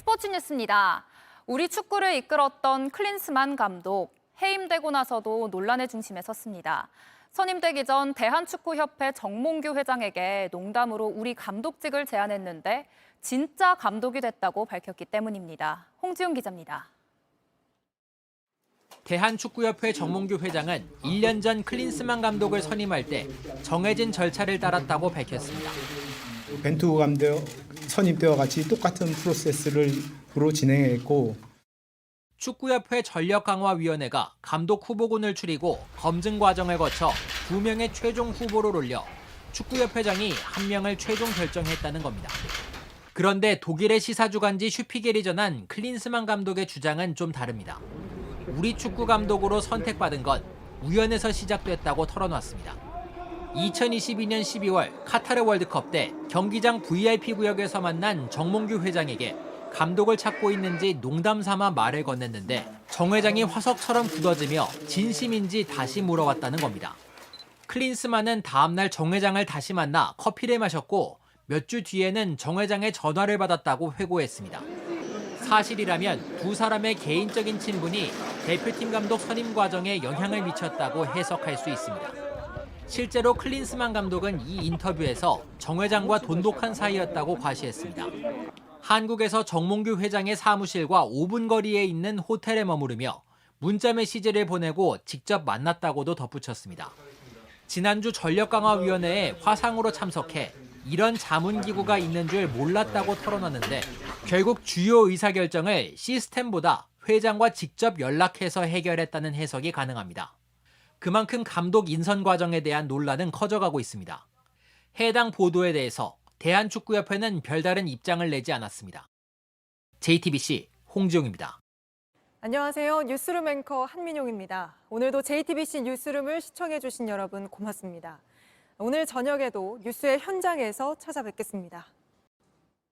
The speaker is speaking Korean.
스포츠 뉴스입니다. 우리 축구를 이끌었던 클린스만 감독 해임되고 나서도 논란의 중심에 섰습니다. 선임되기 전 대한축구협회 정몽규 회장에게 농담으로 우리 감독직을 제안했는데 진짜 감독이 됐다고 밝혔기 때문입니다. 홍지훈 기자입니다. 대한축구협회 정몽규 회장은 1년 전 클린스만 감독을 선임할 때 정해진 절차를 따랐다고 밝혔습니다. 벤투 감독 선임 때와 같이 똑같은 프로세스를로 진행했고 축구협회 전력강화위원회가 감독 후보군을 추리고 검증 과정을 거쳐 두 명의 최종 후보를 올려 축구협회장이 한 명을 최종 결정했다는 겁니다. 그런데 독일의 시사주간지 슈피겔이 전한 클린스만 감독의 주장은 좀 다릅니다. 우리 축구 감독으로 선택받은 건 우연에서 시작됐다고 털어놨습니다. 2022년 12월 카타르 월드컵 때 경기장 VIP 구역에서 만난 정몽규 회장에게 감독을 찾고 있는지 농담 삼아 말을 건넸는데 정 회장이 화석처럼 굳어지며 진심인지 다시 물어봤다는 겁니다. 클린스만은 다음날 정 회장을 다시 만나 커피를 마셨고 몇 주 뒤에는 정 회장의 전화를 받았다고 회고했습니다. 사실이라면 두 사람의 개인적인 친분이 대표팀 감독 선임 과정에 영향을 미쳤다고 해석할 수 있습니다. 실제로 클린스만 감독은 이 인터뷰에서 정 회장과 돈독한 사이였다고 과시했습니다. 한국에서 정몽규 회장의 사무실과 5분 거리에 있는 호텔에 머무르며 문자 메시지를 보내고 직접 만났다고도 덧붙였습니다. 지난주 전력강화위원회에 화상으로 참석해 이런 자문기구가 있는 줄 몰랐다고 털어놨는데 결국 주요 의사결정을 시스템보다 회장과 직접 연락해서 해결했다는 해석이 가능합니다. 그만큼 감독 인선 과정에 대한 논란은 커져가고 있습니다. 해당 보도에 대해서 대한축구협회는 별다른 입장을 내지 않았습니다. JTBC 홍지용입니다. 안녕하세요. 뉴스룸 앵커 한민용입니다. 오늘도 JTBC 뉴스룸을 시청해주신 여러분 고맙습니다. 오늘 저녁에도 뉴스의 현장에서 찾아뵙겠습니다.